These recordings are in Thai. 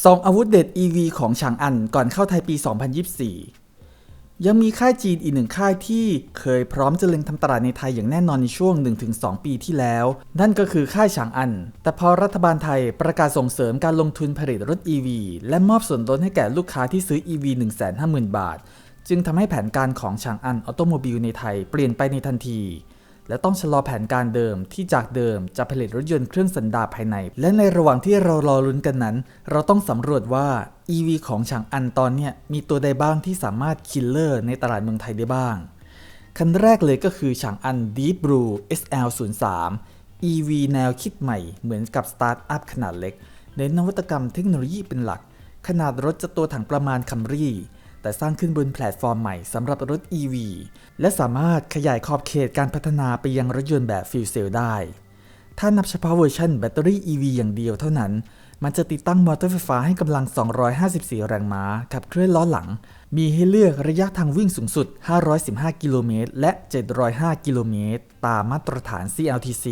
สองอาวุธเด็ด EV ของฉางอันก่อนเข้าไทยปี 2024 ยังมีค่ายจีนอีกหนึ่งค่ายที่เคยพร้อมจะเล็งทำตลาดในไทยอย่างแน่นอนในช่วง 1-2 ปีที่แล้ว นั่นก็คือค่ายฉางอัน แต่พอรัฐบาลไทยประกาศส่งเสริมการลงทุนผลิตรถ EV และมอบส่วนลดให้แก่ลูกค้าที่ซื้อ EV 150,000 บาท จึงทำให้แผนการของฉางอันออโตโมบิลในไทยเปลี่ยนไปในทันที และต้องชะลอแผนการเดิมที่จากเดิมจะผลิตรถยนต์เครื่องสันดาปภายใน และในระหว่างที่เรารอลุ้นกันนั้น เราต้องสำรวจว่า EV ของฉางอันตอนเนี้ยมีตัวใดบ้างที่สามารถคิลเลอร์ในตลาดเมืองไทยได้บ้าง คันแรกเลยก็คือฉางอัน Deep Blue SL03 EV แนวคิดใหม่เหมือนกับสตาร์ทอัพขนาดเล็กเน้นนวัตกรรมเทคโนโลยีเป็นหลัก ขนาดรถจะตัวถังประมาณคัมรี่ แต่สร้างขึ้นบนแพลตฟอร์มใหม่สำหรับรถ EV และสามารถขยายขอบเขตการพัฒนาไปยังรถยนต์แบบฟิวเซลได้ ถ้านับเฉพาะเวอร์ชันแบตเตอรี่ EV อย่างเดียวเท่านั้น มันจะติดตั้งมอเตอร์ไฟฟ้าให้กำลัง 254 แรงม้า ขับเคลื่อนล้อหลัง มีให้เลือกระยะทางวิ่งสูงสุด 515 กิโลเมตร และ 705 กิโลเมตร ตามมาตรฐาน CLTC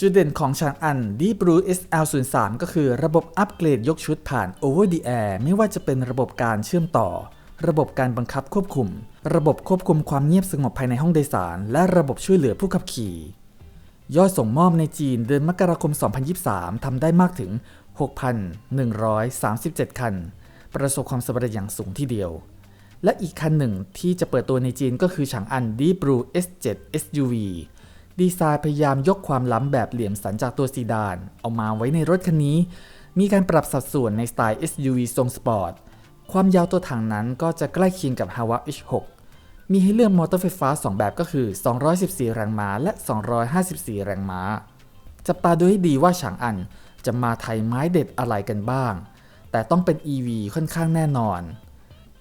จุดเด่นของชางอัน Deep Blue SL03 ก็คือระบบอัปเกรดยกชุดผ่าน Over the Air ไม่ว่าจะเป็นระบบการเชื่อมต่อ ระบบการบังคับควบคุม ระบบควบคุมความเงียบสงบภายในห้องโดยสาร และระบบช่วยเหลือผู้ขับขี่ ยอดส่งมอบในจีนเดือนมกราคม 2023 ทำได้มากถึง 6,137 คัน ประสบความสำเร็จอย่างสูงทีเดียว และอีกคันหนึ่งที่จะเปิดตัวในจีนก็คือฉางอัน Deep Blue S7 SUV ดีไซน์พยายามยกความล้ำแบบเหลี่ยมสันจากตัวซีดาน เอามาไว้ในรถคันนี้ มีการปรับสัดส่วนในสไตล์ SUV ทรงสปอร์ต ความยาวตัวถังนั้นก็จะใกล้เคียงกับ h a w a H6 มีให้เลือกมอเตอร์ไฟฟ้า 2 แบบก็คือ 214 แรงม้าและ 254 แรงม้า จับตาดูให้ดีว่าฉางอันจะมาไทยไม้เด็ดอะไรกันบ้าง แต่ต้องเป็น EV ค่อนข้างแน่นอน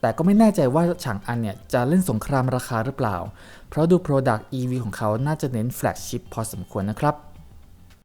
แต่ก็ไม่แน่ใจว่าฉางอันเนี่ยจะเล่นสงครามราคาหรือเปล่า เพราะดู Product EV ของเขาน่าจะเน้นแฟลกชิพพอสมควรนะครับ